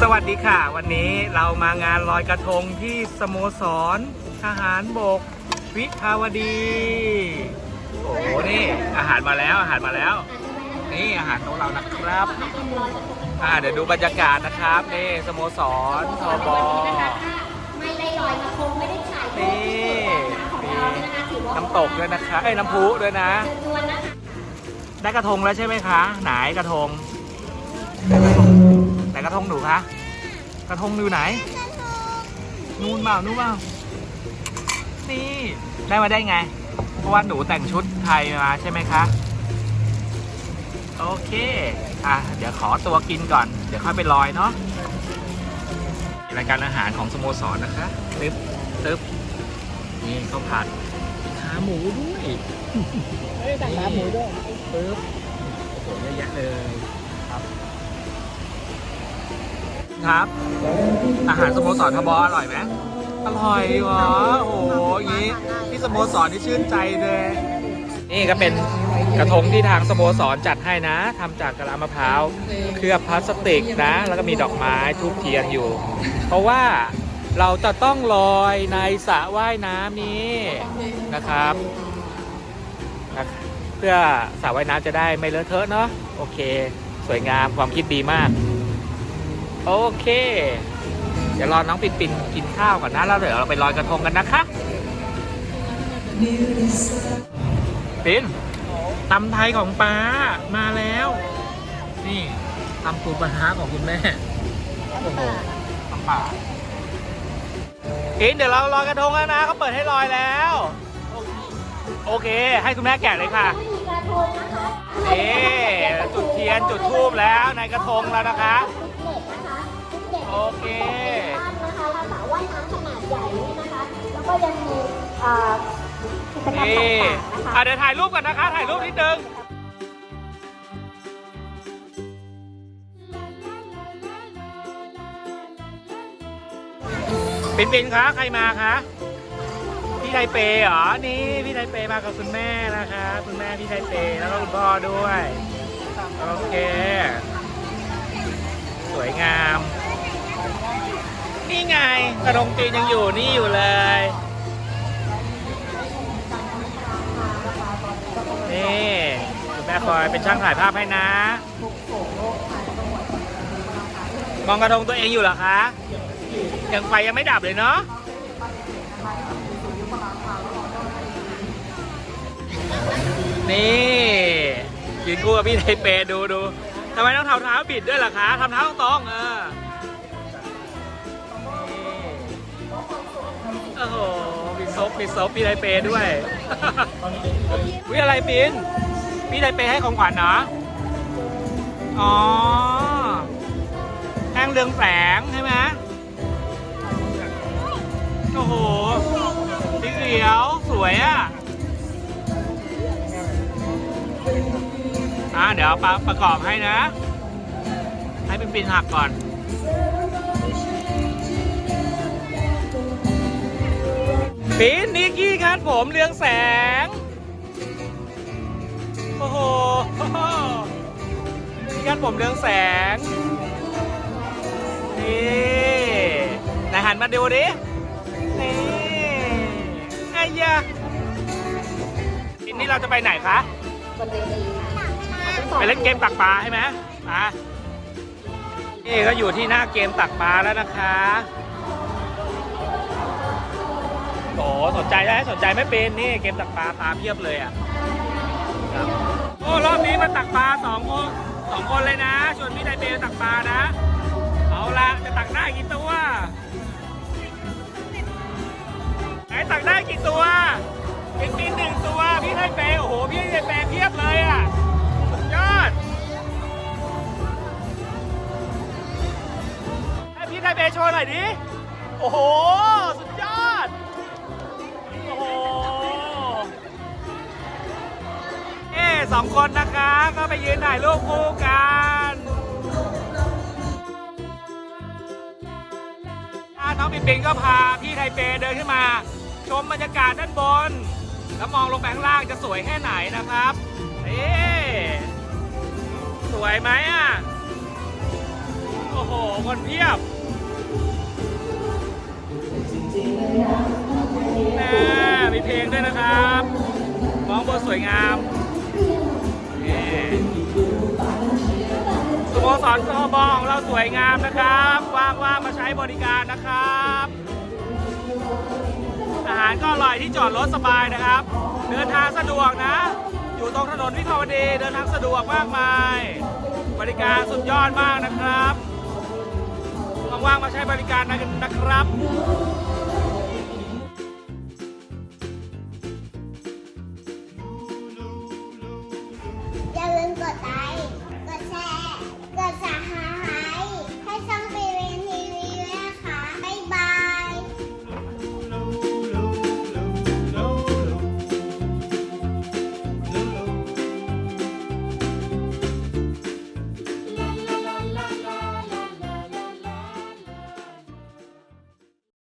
สวัสดีค่ะ วันนี้เรามางานลอยกระทงที่สโมสรทหารบก วิภาวดี โอ้โหนี่อาหารมาแล้วอาหารมาแล้ว นี่อาหารของเรานะครับอ่าเดี๋ยวดูบรรยากาศนะครับนี่สโมสรทบไม่ได้ลอยกระทงไม่ได้ถ่ายรูปนี่ของมีเรานะคะถือว่าน้ำตกด้วยนะคะไอ้ยน้ำพุด้วยนะ ได้กระทงแล้วใช่ไหมคะ ไหนกระทงไหนกระทงหนูคะกระทงอยู่ไหนนู่นเปล่านู่นเปล่านี่ได้มาได้ไง เพราะว่าหนูแต่งชุดไทยมาใช่ไหมคะโอเค อะ เดี๋ยวขอตัวกินก่อน เดี๋ยวค่อยไปลอยเนาะรายการอาหารของสโมสรนะคะตึ๊บตึ๊บนี่ข้าวผัด หมูด้วยสั่งขาหมูด้วยปึ๊บโอ้โหเยอะแยะเลยครับ ครับ อาหารสโมสรทบอร่อยไหมอร่อยเหรอโอ้โหอย่างนี้ที่สโมสรที่ชื่นใจเลย นี่ก็เป็นกระทงที่ทางสโมสรจัดให้นะทำจากกะลามะพร้าว เคลือบพลาสติกนะ แล้วก็มีดอกไม้ทูบเทียนอยู่ เพราะว่า เราจะต้องลอยในสระว่ายน้ำนี้นะครับ เพื่อสระว่ายน้ำจะได้ไม่เลอะเทอะเนาะโอเค สวยงามความคิดดีมาก โอเค เดี๋ยวรอน้องปินปินกินข้าวก่อนนะแล้วเดี๋ยวเราไปลอยกระทงกันนะคะปินตำไทยของป้ามาแล้ว นี่ตำปูปลาร้าของคุณแม่โอ้โหตำป่า ปินเดี๋ยวเราลอยกระทงแล้วนะเขาเปิดให้ลอยแล้ว โอเค ให้คุณแม่แกะเลยค่ะไม่มีกระทงนะคะนี่จุดเทียนจุดทูบแล้วในกระทงแล้วนะคะฟิตเนสนะคะฟิตเนสโอเคนะคะเราสระว่ายน้ำขนาดใหญ่นี่นะคะ แล้วก็ยังมีเอ่อกิจกรรมนี่ต่างๆนะคะอะเดี๋ยวถ่ายรูปก่อนนะคะ ถ่ายรูปนิดนึง ปินปินคะใครมาคะพี่ไทเปเหรอนี่พี่ไทเปมากับคุณแม่นะคะคุณแม่พี่ไทเปแล้วก็คุณพ่อด้วยโอเค สวยงาม นี่ไงกระดงตีนยังอยู่นี่อยู่เลยนี่คุณแม่คอยเป็นช่างถ่ายภาพให้นะ มองกระทงตัวเองอยู่เหรอคะ ยังไฟยังไม่ดับเลยเนาะนี่ยืนคู่กับพี่ไทเปดูดูทำไมต้องทำเท้าบิดด้วยล่ะคะทำเท้าตรงเออโอ้โหมีซบมีซบพี่ไทเปด้วยวิอะไรปินพี่ไทเปให้ของขวัญเหรออ๋อแท่งเรืองแสงใช่ไหม โอ้โหสีเขียวสวยอะอะเดี๋ยวปประกอบให้นะ ให้เป็นปินหักก่อนปินนิกกี้คาดผมเรืองแสง โอ้โหนี่คาดผมเรืองแสง นี่ไหนหันมาดูดิ ยะทีนี้เราจะไปไหนคะบนเวทีค่ะไปเล่นเกมตักปลาใช่ไหมมานี่ก็อยู่ที่หน้าเกมตักปลาแล้วนะคะโอ้สนใจได้สนใจไม่เป็นนี่เกมตักปลาปลาเพียบเลยอะครับโอ้รอบนี้มาตักปลาสองคนสองคนเลยนะชวนพี่ไดเปย์ตักปลานะ เอาละจะตักได้กี่ตัว ไทยเบย์โชว์หน่อยดิ โอ้โห สุดยอด โอ้โห เอ๊สองคนนะคะ ก็ไปยืนถ่ายรูปคู่กันอะน้องปิ่นปิ่นก็พาพี่ไทยเปเดินขึ้นมา ชมบรรยากาศด้านบน แล้วมองลงไปข้างล่างจะสวยแค่ไหนนะครับเอ๊ไหมอะ โอ้โห คนเพียบ น่มีเพลงด้วยนะครับมองบนสวยงามนี่สโมสรสบของเราสวยงามนะครับว่างว่ามาใช้บริการนะครับ อาหารก็อร่อยที่จอดรถสบายนะครับ เดินทางสะดวกนะ อยู่ตรงถนนวิภาวดีเดินทางสะดวกมากมาย บริการสุดยอดมากนะครับว่างๆมาใช้บริการนะครับ Tá